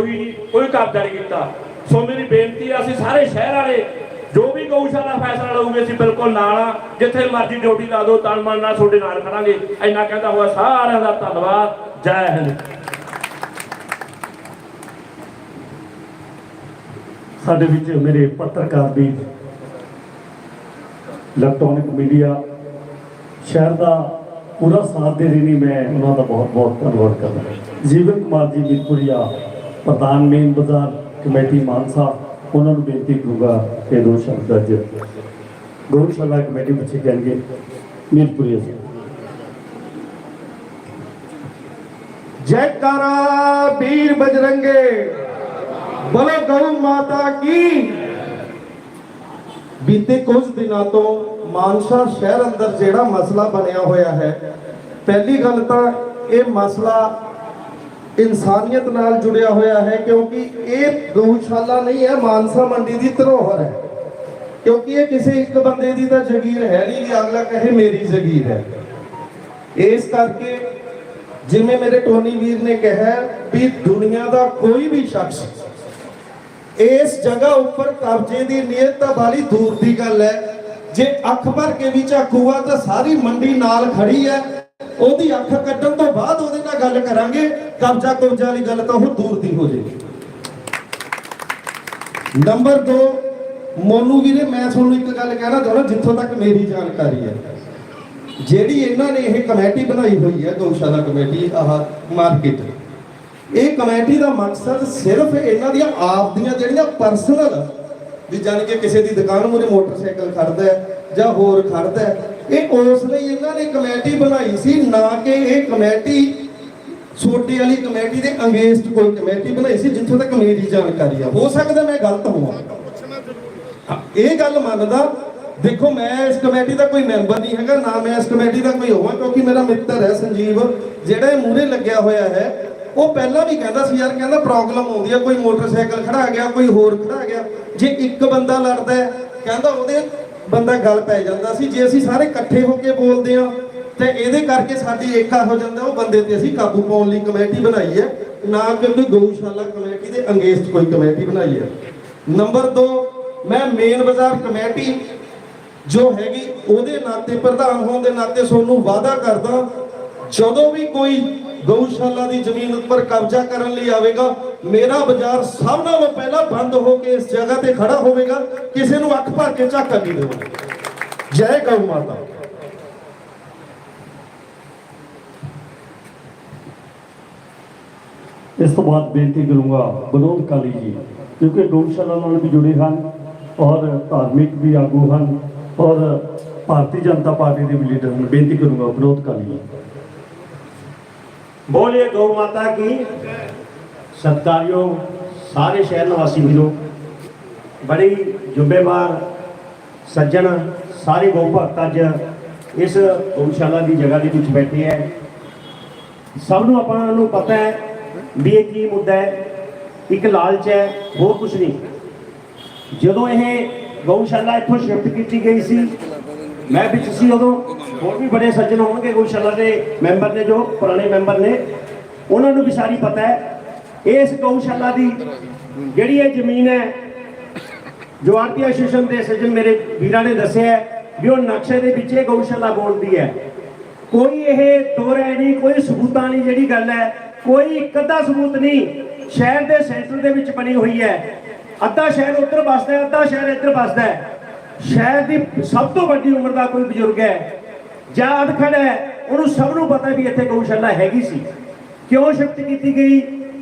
ਕੋਈ ਨਹੀਂ, ਕੋਈ ਕਬਜ਼ਾ ਨਹੀਂ ਕੀਤਾ। ਸੋ ਮੇਰੀ ਬੇਨਤੀ ਹੈ ਅਸੀਂ ਸਾਰੇ ਸ਼ਹਿਰ ਵਾਲੇ, ਜੋ ਵੀ ਗਊਸ਼ਾਲਾ ਫੈਸਲਾ ਲਊਗੇ, ਅਸੀਂ ਬਿਲਕੁਲ ਨਾਲ ਆ। ਜਿੱਥੇ ਮਰਜ਼ੀ ਡਿਊਟੀ ਲਾ ਦਿਓ, ਤਨ ਮਨ ਨਾਲ ਤੁਹਾਡੇ ਨਾਲ ਖੜਾਂਗੇ। ਇੰਨਾ ਕਹਿੰਦਾ ਹੋਇਆ ਸਾਰਿਆਂ ਦਾ ਧੰਨਵਾਦ। ਜੈ ਹਿੰਦ। ਸਾਡੇ ਵਿੱਚ ਮੇਰੇ ਪੱਤਰਕਾਰ ਵੀ ਇਲੈਕਟ੍ਰੋਨਿਕ ਮੀਡੀਆ ਸ਼ਹਿਰ ਦਾ ਪੂਰਾ ਸਾਥ ਦੇ ਰਹੀ ਮੈਂ ਉਹਨਾਂ ਦਾ ਬਹੁਤ ਬਹੁਤ ਧੰਨਵਾਦ ਕਰਦਾ। ਜੀਵਨ ਕੁਮਾਰ ਜੀ ਮਿਰਪੁਰੀਆ ਪ੍ਰਧਾਨ ਮੇਨ ਬਾਜ਼ਾਰ ਕਮੇਟੀ ਮਾਨਸਾ, ਉਹਨਾਂ ਨੂੰ ਬੇਨਤੀ ਕਰੂੰਗਾ ਕਿ ਦੋ ਸ਼ਬਦ ਅੱਜ ਗਊਸ਼ਾਲਾ ਕਮੇਟੀ ਵਿੱਚ ਕਹਿਣਗੇ, ਮਿਰਪੁਰੀਆ ਜੈਕਾਰਾ ਵੀਰ ਬਜਰੰਗੇ, ਬੋਲੋ ਗਊ ਮਾਤਾ ਕੀ। ਬੀਤੇ ਕੁਝ ਦਿਨਾਂ ਤੋਂ ਮਾਨਸਾ ਸ਼ਹਿਰ ਅੰਦਰ ਜਿਹੜਾ ਮਸਲਾ ਬਣਿਆ ਹੋਇਆ ਹੈ, ਪਹਿਲੀ ਗੱਲ ਤਾਂ ਇਹ ਮਸਲਾ ਇਨਸਾਨੀਅਤ ਨਾਲ ਜੁੜਿਆ ਹੋਇਆ ਹੈ, ਕਿਉਂਕਿ ਇਹ ਗਊਸ਼ਾਲਾ ਨਹੀਂ ਹੈ, ਮਾਨਸਾ ਮੰਡੀ ਦੀ ਧਰੋਹਰ ਹੈ। ਕਿਉਂਕਿ ਇਹ ਕਿਸੇ ਇੱਕ ਬੰਦੇ ਦੀ ਤਾਂ ਜ਼ਗੀਰ ਹੈ ਨਹੀਂ ਕਿ ਅਗਲਾ ਕਹੇ ਮੇਰੀ ਜ਼ਗੀਰ ਹੈ। ਇਸ ਕਰਕੇ ਜਿਵੇਂ ਮੇਰੇ ਟੋਨੀ ਵੀਰ ਨੇ ਕਿਹਾ ਵੀ ਦੁਨੀਆ ਦਾ ਕੋਈ ਵੀ ਸ਼ਖਸ ਇਸ ਜਗ੍ਹਾ ਉੱਪਰ ਕਬਜ਼ੇ ਦੀ ਨੀਅਤ ਤਾਂ ਬਾਲੀ ਦੂਰ ਦੀ ਗੱਲ ਹੈ। ਜੇ ਅੱਖ ਭਰ ਕੇ ਵੀ ਝਾਕੂਗਾ ਤਾਂ ਸਾਰੀ ਮੰਡੀ ਨਾਲ ਖੜੀ ਹੈ। ਉਹਦੀ ਅੱਖ ਕੱਢਣ ਤੋਂ ਬਾਅਦ ਉਹਦੇ ਨਾਲ ਗੱਲ ਕਰਾਂਗੇ, ਕਬਜ਼ਾ ਕੁਬਜ਼ਾ ਵਾਲੀ ਗੱਲ ਤਾਂ ਉਹ ਦੂਰ ਦੀ ਹੋ ਜਾਏਗੀ। ਨੰਬਰ 2 ਮੋਨੂ ਵੀਰੇ, ਮੈਂ ਤੁਹਾਨੂੰ ਇੱਕ ਗੱਲ ਕਹਿਣਾ ਚਾਹੁੰਦਾ, ਜਿੱਥੋਂ ਤੱਕ ਮੇਰੀ ਜਾਣਕਾਰੀ ਹੈ। ਜਿਹੜੀ ਇਹਨਾਂ ਨੇ ਇਹ ਕਮੇਟੀ ਬਣਾਈ ਹੋਈ ਹੈ, ਗਊਸ਼ਾਲਾ ਕਮੇਟੀ, ਆਹ ਮਾਰਕੀਟ। ਇਹ ਕਮੇਟੀ ਦਾ ਮਕਸਦ ਸਿਰਫ ਇਹਨਾਂ ਦੀਆਂ, ਆਪ ਦੀਆਂ ਜਿਹੜੀਆਂ ਪਰਸਨਲ ਵੀ ਜਾਣੀ ਕਿ ਕਿਸੇ ਦੀ ਦੁਕਾਨ ਮੂਰੇ ਮੋਟਰਸਾਈਕਲ ਖੜਦਾ ਹੈ ਜਾਂ ਹੋਰ ਖੜਦਾ ਇਹ ਉਸ ਲਈ ਇਹਨਾਂ ਨੇ ਕਮੇਟੀ ਬਣਾਈ ਸੀ, ਨਾ ਕਿ ਇਹ ਕਮੇਟੀ ਛੋਟੀ ਵਾਲੀ ਕਮੇਟੀ ਦੇ ਅੰਗੇਸਟ ਕੋਈ ਕਮੇਟੀ ਬਣਾਈ ਸੀ, ਜਿੱਥੋਂ ਤੱਕ ਮੇਰੀ ਜਾਣਕਾਰੀ ਆ। ਹੋ ਸਕਦਾ ਮੈਂ ਗਲਤ ਹੋਵਾਂ। ਇਹ ਗੱਲ ਮੰਨਦਾ, ਦੇਖੋ ਮੈਂ ਇਸ ਕਮੇਟੀ ਦਾ ਕੋਈ ਮੈਂਬਰ ਨਹੀਂ ਹੈਗਾ, ਨਾ ਮੈਂ ਇਸ ਕਮੇਟੀ ਦਾ ਕੋਈ ਹੋਵਾਂ, ਕਿਉਂਕਿ ਮੇਰਾ ਮਿੱਤਰ ਹੈ ਸੰਜੀਵ, ਜਿਹੜਾ ਇਹ ਮੂਹਰੇ ਲੱਗਿਆ ਹੋਇਆ ਹੈ, ਉਹ ਪਹਿਲਾਂ ਵੀ ਕਹਿੰਦਾ ਸੀ ਯਾਰ, ਕਹਿੰਦਾ ਪ੍ਰੋਬਲਮ ਆਉਂਦੀ ਹੈ ਕੋਈ ਮੋਟਰਸਾਈਕਲ ਖੜਾ ਗਿਆ, ਕੋਈ ਹੋਰ ਖੜਾ ਗਿਆ, ਜੇ ਇੱਕ ਬੰਦਾ ਲੜਦਾ ਕਹਿੰਦਾ ਉਹਦੇ ਬੰਦਾ ਗੱਲ ਪੈ ਜਾਂਦਾ ਸੀ, ਜੇ ਅਸੀਂ ਸਾਰੇ ਇਕੱਠੇ ਹੋ ਕੇ ਬੋਲਦੇ ਆ ਤੇ ਇਹਦੇ ਕਰਕੇ ਸਾਡੀ ਏਕਾ ਹੋ ਜਾਂਦਾ, ਉਹ ਬੰਦੇ ਤੇ ਅਸੀਂ ਕਾਬੂ ਪਾਉਣ ਲਈ ਕਮੇਟੀ ਬਣਾਈ ਹੈ। ਨਾ ਕਿ ਕੋਈ ਗਊਸ਼ਾਲਾ ਕਮੇਟੀ ਦੇ ਅੰਗੇਸਟ ਕੋਈ ਕਮੇਟੀ ਬਣਾਈ ਹੈ। ਨੰਬਰ 2 ਮੈਂ ਮੇਨ ਬਾਜ਼ਾਰ ਕਮੇਟੀ ਜੋ ਹੈਗੀ, ਉਹਦੇ ਨਾਤੇ ਪ੍ਰਧਾਨ ਹੋਣ ਦੇ ਨਾਤੇ ਤੁਹਾਨੂੰ ਵਾਅਦਾ ਕਰਦਾ ਜਦੋਂ ਵੀ ਕੋਈ ਗਊਸ਼ਾਲਾ ਦੀ ਜ਼ਮੀਨ ਉੱਪਰ ਕਬਜ਼ਾ ਕਰਨ ਲਈ ਆਵੇਗਾ, ਮੇਰਾ ਬਾਜ਼ਾਰ ਸਭ ਨਾਲੋਂ ਪਹਿਲਾਂ ਬੰਦ ਹੋ ਕੇ ਇਸ ਜਗ੍ਹਾ ਤੇ ਖੜਾ ਹੋਵੇਗਾ, ਕਿਸੇ ਨੂੰ ਅੱਖ ਭਰ ਕੇ ਝਾਕਣ ਨਹੀਂ ਦੇਵਾਂਗੇ ਜੈ ਗਊ ਮਾਤਾ। ਇਸ ਤੋਂ ਬਾਅਦ ਬੇਨਤੀ ਕਰੂੰਗਾ, ਵਿਨੋਦ ਕਾਲੀ ਜੀ, ਕਿਉਂਕਿ ਗਊਸ਼ਾਲਾ ਨਾਲ ਵੀ ਜੁੜੇ ਹਨ, ਔਰ ਧਾਰਮਿਕ ਵੀ ਆਗੂ ਹਨ, ਔਰ ਭਾਰਤੀ ਜਨਤਾ ਪਾਰਟੀ ਦੇ ਵੀ ਲੀਡਰ ਹਨ, ਬੇਨਤੀ ਕਰੂੰਗਾ ਵਿਨੋਦ ਕਾਲੀ ਜੀ। ਬੋਲੇ ਗਊ ਮਾਤਾ ਕੀ? ਸਤਕਾਰਯੋਗ ਸਾਰੇ ਸ਼ਹਿਰ ਨਿਵਾਸੀ ਵੀਰੋ। ਬੜੀ ਜੁੰਬੇਵਾਰ ਸੱਜਣ, ਸਾਰੇ ਗਊ ਭਗਤ ਅੱਜ ਇਸ ਗਊਸ਼ਾਲਾ ਦੀ ਜਗ੍ਹਾ ਦੇ ਵਿੱਚ ਬੈਠੇ ਐ। ਸਭ ਨੂੰ ਆਪਾਂ ਨੂੰ ਪਤਾ ਹੈ ਵੀ ਇਹ ਕੀ ਮੁੱਦਾ ਹੈ ਇੱਕ ਲਾਲਚ ਹੈ ਹੋਰ ਕੁਝ ਨਹੀਂ। ਜਦੋਂ ਇਹ ਗਊਸ਼ਾਲਾ ਇੱਥੋਂ ਸ਼ਿਫਟ ਕੀਤੀ ਗਈ ਸੀ, ਮੈਂ ਵਿੱਚ ਸੀ ਉਦੋਂ ਹੋਰ ਵੀ ਬੜੇ ਸੱਜਣ ਹੋਣਗੇ ਗਊਸ਼ਾਲਾ ਦੇ ਮੈਂਬਰ ਨੇ ਜੋ, ਪੁਰਾਣੇ ਮੈਂਬਰ ਨੇ। ਉਹਨਾਂ ਨੂੰ ਵੀ ਸਾਰੀ ਪਤਾ ਹੈ। ਇਸ ਗਊਸ਼ਾਲਾ ਦੀ ਜਿਹੜੀ ਇਹ ਜ਼ਮੀਨ ਹੈ, ਜੋ ਆਰਤੀ ਐਸੋਸੀਏਸ਼ਨ ਦੇ ਸੱਜਣ ਮੇਰੇ ਵੀਰਾਂ ਨੇ ਦੱਸਿਆ ਵੀ ਉਹ ਨਕਸ਼ੇ ਦੇ ਵਿੱਚ ਇਹ ਗਊਸ਼ਾਲਾ ਬੋਲਦੀ ਹੈ। ਕੋਈ ਇਹ ਦੋਰੇ ਨਹੀਂ, ਕੋਈ ਸਬੂਤਾਂ ਨਹੀਂ, ਜਿਹੜੀ ਗੱਲ ਹੈ, ਕੋਈ ਇੱਕ ਅੱਧਾ ਸਬੂਤ ਨਹੀਂ। ਸ਼ਹਿਰ ਦੇ ਸੈਂਟਰ ਦੇ ਵਿੱਚ ਬਣੀ ਹੋਈ ਹੈ। ਅੱਧਾ ਸ਼ਹਿਰ ਉੱਧਰ ਵੱਸਦਾ ਹੈ, ਅੱਧਾ ਸ਼ਹਿਰ ਇੱਧਰ ਵੱਸਦਾ ਹੈ। ਸ਼ਹਿਰ ਦੀ ਸਭ ਤੋਂ ਵੱਡੀ ਉਮਰ ਦਾ ਕੋਈ ਬਜ਼ੁਰਗ ਹੈ। ਜਾਂ ਖੜਾ ਹੈ। ਉਹਨੂੰ ਸਭ ਨੂੰ ਪਤਾ ਵੀ ਇੱਥੇ ਗਊਸ਼ਾਲਾ ਹੈਗੀ ਸੀ। ਕਿਉਂ ਸ਼ਿਫਟ ਕੀਤੀ ਗਈ?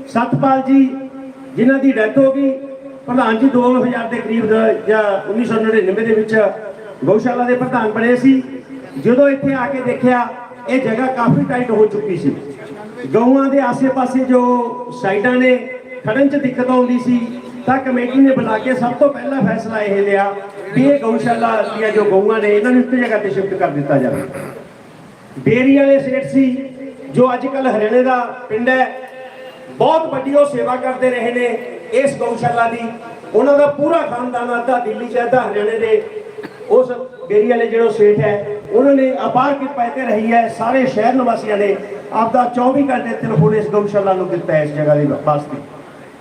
ਸਤਪਾਲ ਜੀ, ਜਿਨ੍ਹਾਂ ਦੀ ਡੈਥ ਹੋ ਗਈ, ਪ੍ਰਧਾਨ ਜੀ 2000 ਦੇ ਕਰੀਬ ਦਾ ਜਾਂ 1999 ਦੇ ਵਿੱਚ ਗਊਸ਼ਾਲਾ ਦੇ ਪ੍ਰਧਾਨ ਬਣੇ ਸੀ। ਜਦੋਂ ਇੱਥੇ ਆ ਕੇ ਦੇਖਿਆ, ਇਹ ਜਗ੍ਹਾ ਕਾਫੀ ਟਾਈਟ ਹੋ ਚੁੱਕੀ ਸੀ। ਗਊਆਂ ਦੇ ਆਸੇ-ਪਾਸੇ ਜੋ ਸਾਈਡਾਂ ਨੇ ਖੜਨ 'ਚ ਦਿੱਕਤ ਆਉਂਦੀ ਸੀ। ਤਾਂ ਕਮੇਟੀ ਨੇ ਬੁਲਾ ਕੇ ਸਭ ਤੋਂ ਪਹਿਲਾ ਫੈਸਲਾ ਇਹ ਲਿਆ ਵੀ ਇਹ ਗਊਸ਼ਾਲਾ ਦੀਆਂ ਜੋ ਗਊਆਂ ਨੇ, ਇਹਨਾਂ ਨੂੰ ਇੱਕ ਜਗ੍ਹਾ ਤੇ ਸ਼ਿਫਟ ਕਰ ਦਿੱਤਾ ਜਾਵੇ। ਡੇਰੀ ਵਾਲੇ ਸੇਠ ਸੀ, ਜੋ ਅੱਜ ਕੱਲ ਹਰਿਆਣੇ ਦਾ ਪਿੰਡ ਹੈ, ਬਹੁਤ ਵੱਡੀ ਉਹ ਸੇਵਾ ਕਰਦੇ ਰਹੇ ਨੇ ਇਸ ਗਊਸ਼ਾਲਾ ਦੀ। ਉਹਨਾਂ ਦਾ ਪੂਰਾ ਖਾਨਦਾਨ ਅੱਧਾ ਦਿੱਲੀ ਚ, ਅੱਧਾ ਹਰਿਆਣੇ ਦੇ। ਉਸ ਡੇਰੀ ਵਾਲੇ ਜਿਹੜੋ ਸੇਠ ਹੈ, ਉਹਨਾਂ ਨੇ ਅਪਾਰ ਕਿਰਪਾ ਇੱਥੇ ਰਹੀ ਹੈ, ਸਾਰੇ ਸ਼ਹਿਰ ਨਿਵਾਸੀਆਂ ਨੇ ਆਪਦਾ 24 ਘੰਟੇ ਟੈਲੀਫੋਨ ਇਸ ਗਊਸ਼ਾਲਾ ਨੂੰ ਦਿੱਤਾ ਇਸ ਜਗ੍ਹਾ ਦੀ ਵਾਸਤੇ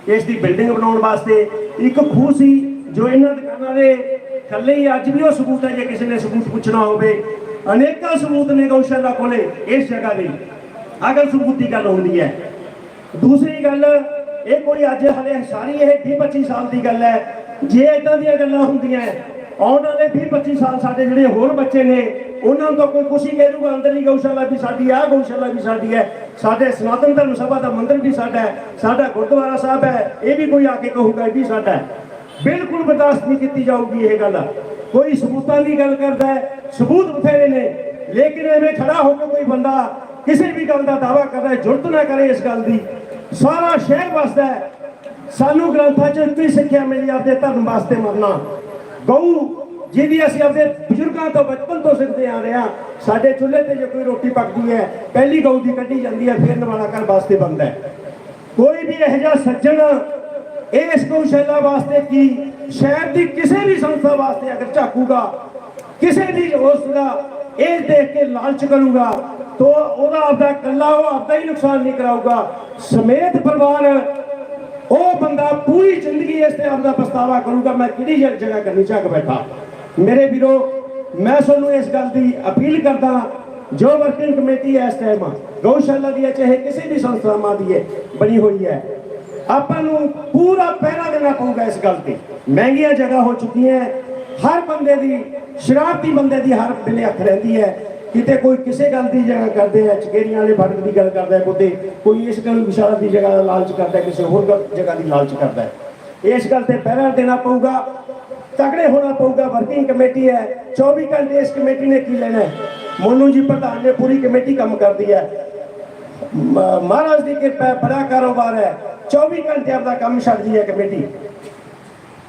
ਇਸ ਦੀ ਬਿਲਡਿੰਗ ਬਣਾਉਣ ਵਾਸਤੇ ਇੱਕ ਖੂਹ ਸੀ, ਜੋ ਇਹਨਾਂ ਦੁਕਾਨਾਂ ਦੇ ਥੱਲੇ ਹੀ ਅੱਜ ਵੀ ਉਹ ਸਬੂਤ ਹੈ, ਜੇ ਕਿਸੇ ਨੇ ਸਬੂਤ ਪੁੱਛਣਾ ਹੋਵੇ। ਅਨੇਕਾਂ ਸਬੂਤ ਨੇ ਗਊਸ਼ਾਲਾ ਕੋਲੇ ਇਸ ਜਗ੍ਹਾ ਦੇ। ਅਗਰ ਸਬੂਤ ਦੀ ਗੱਲ ਹੁੰਦੀ ਹੈ। ਦੂਸਰੀ ਗੱਲ, ਇਹ ਕੋਈ ਅੱਜ ਹਲੇ ਸਾਰੀ ਇਹ 20 25 ਸਾਲ ਦੀ ਗੱਲ ਹੈ। ਜੇ ਇਦਾਂ ਦੀਆਂ ਗੱਲਾਂ ਹੁੰਦੀਆਂ ਆਉਣ ਵਾਲੇ 20 25 ਸਾਲ ਸਾਡੇ ਜਿਹੜੇ ਹੋਰ ਬੱਚੇ ਨੇ, ਉਹਨਾਂ ਤੋਂ ਕੋਈ ਕੁਛ ਹੀ ਕਹਿ ਦੂਗਾ ਅੰਦਰਲੀ ਗਊਸ਼ਾਲਾ ਵੀ ਸਾਡੀ ਆ ਗਊਸ਼ਾਲਾ ਵੀ ਸਾਡੀ ਹੈ। ਸਾਡੇ ਸਨਾਤਨ ਧਰਮ ਸਭਾ ਦਾ ਮੰਦਿਰ ਵੀ ਸਾਡਾ ਹੈ, ਸਾਡਾ ਗੁਰਦੁਆਰਾ ਸਾਹਿਬ ਹੈ, ਇਹ ਵੀ ਕੋਈ ਆ ਕੇ ਕਹੂਗਾ, ਇਹ ਵੀ ਸਾਡਾ ਹੈ। ਬਿਲਕੁਲ ਬਰਦਾਸ਼ਤ ਨਹੀਂ ਕੀਤੀ ਜਾਊਗੀ ਇਹ ਗੱਲ। ਕੋਈ ਸਬੂਤਾਂ ਦੀ ਗੱਲ ਕਰਦਾ ਹੈ, ਸਬੂਤ ਬਥੇਰੇ ਨੇ, ਲੇਕਿਨ ਐਵੇਂ ਖੜਾ ਹੋ ਕੇ ਕੋਈ ਬੰਦਾ ਕਿਸੇ ਵੀ ਗੱਲ ਦਾ ਦਾਵਾ ਕਰਦਾ ਹੈ, ਜੁਰਤ ਨਾ ਕਰੇ ਇਸ ਗੱਲ ਦੀ। ਸਾਰਾ ਸ਼ਹਿਰ ਵਸਦਾ ਹੈ। ਸਾਨੂੰ ਗ੍ਰੰਥਾਂ 'ਚ ਇਤਨੀ ਸਿੱਖਿਆ ਮਿਲੀ, ਆਪਦੇ ਧਰਮ ਵਾਸਤੇ ਮਰਨਾ। ਗਊ, ਜਿਹਦੀ ਅਸੀਂ ਆਪਣੇ ਬਜ਼ੁਰਗਾਂ ਤੋਂ ਬਚਪਨ ਤੋਂ ਸਿੱਖਦੇ ਆ ਰਹੇ ਹਾਂ, ਸਾਡੇ ਚੁੱਲ੍ਹੇ ਤੇ ਜੇ ਕੋਈ ਰੋਟੀ ਪੱਕਦੀ ਹੈ, ਪਹਿਲੀ ਗਊ ਦੀ ਕੱਢੀ ਜਾਂਦੀ ਹੈ, ਫਿਰ ਨਵਾਲਾ ਘਰ ਵਾਸਤੇ ਬਣਦਾ ਕੋਈ ਵੀ ਇਹੋ ਜਿਹਾ ਸੱਜਣ, ਇਸ ਗਊਸ਼ਾਲਾ ਵਾਸਤੇ ਕੀ, ਸ਼ਹਿਰ ਦੀ ਕਿਸੇ ਵੀ ਸੰਸਥਾ ਵਾਸਤੇ ਅਗਰ ਝਾਕੂਗਾ, ਕਿਸੇ ਵੀ ਉਸ ਦਾ, ਇਹ ਦੇਖ ਕੇ ਲਾਲਚ ਕਰੂਗਾ, ਤੋ ਉਹਦਾ ਆਪਦਾ ਇਕੱਲਾ ਉਹ ਆਪਦਾ ਹੀ ਨੁਕਸਾਨ ਨਹੀਂ ਕਰਾਊਗਾ। ਸਮੇਤ ਪਰਿਵਾਰ ਉਹ ਬੰਦਾ ਪੂਰੀ ਜ਼ਿੰਦਗੀ ਇਸ ਤੇ ਆਪਦਾ ਪਛਤਾਵਾ ਕਰੂਗਾ, ਮੈਂ ਕਿਹੜੀ ਜਗ੍ਹਾ ਕਰਨੀ, ਝੱਕ ਬੈਠਾ। ਮੇਰੇ ਵੀਰੋ, ਮੈਂ ਤੁਹਾਨੂੰ ਇਸ ਗੱਲ ਦੀ ਅਪੀਲ ਕਰਦਾ ਜੋ ਵਰਕਿੰਗ ਕਮੇਟੀ ਹੈ ਇਸ ਟਾਈਮ ਗਊਸ਼ਾਲਾ ਦੀ ਹੈ, ਚਾਹੇ ਕਿਸੇ ਵੀ ਸੰਸਥਾਵਾਂ ਦੀ ਹੈ, ਬਣੀ ਹੋਈ ਹੈ। ਆਪਾਂ ਨੂੰ ਪੂਰਾ ਪਹਿਰਾ ਦੇਣਾ ਪਊਗਾ ਇਸ ਗੱਲ ਤੇ। ਮਹਿੰਗੀਆਂ ਜਗ੍ਹਾ ਹੋ ਚੁੱਕੀਆਂ, ਹਰ ਬੰਦੇ ਦੀ, ਸ਼ਰਾਰਤੀ ਬੰਦੇ ਦੀ ਹਰ ਵੇਲੇ ਅੱਖ ਰਹਿੰਦੀ ਹੈ। ਕਿਤੇ ਕੋਈ ਕਿਸੇ ਗੱਲ ਦੀ ਜਗ੍ਹਾ ਕਰਦੇ ਆ, ਚਕੇਰੀਆਂ ਵਾਲੇ ਫ਼ਰਕ ਦੀ ਗੱਲ ਕਰਦਾ ਹੈ ਕੋਈ ਇਸ ਗੱਲ ਵਿਸ਼ਾਲਾ ਦੀ ਜਗ੍ਹਾ ਦਾ ਲਾਲਚ ਕਰਦਾ ਕਿਸੇ ਹੋਰ ਜਗ੍ਹਾ ਦੀ ਲਾਲਚ ਕਰਦਾ ਇਸ ਗੱਲ ਤੇ ਪਹਿਰਾ ਦੇਣਾ ਪਊਗਾ, ਤਕੜੇ ਹੋਣਾ ਪਊਗਾ ਵਰਕਿੰਗ ਕਮੇਟੀ ਹੈ 24 ਘੰਟੇ ਇਸ ਕਮੇਟੀ ਨੇ ਕੀ ਲੈਣਾ ਹੈ? ਮੋਨੂ ਜੀ ਪ੍ਰਧਾਨ ਨੇ ਪੂਰੀ ਕਮੇਟੀ ਕੰਮ ਕਰਦੀ ਹੈ। ਮਹਾਰਾਜ ਦੀ ਕਿਰਪਾ ਬੜਾ ਕਾਰੋਬਾਰ ਹੈ 24 ਘੰਟੇ ਆਪਦਾ ਕੰਮ ਛੱਡਦੀ ਹੈ ਕਮੇਟੀ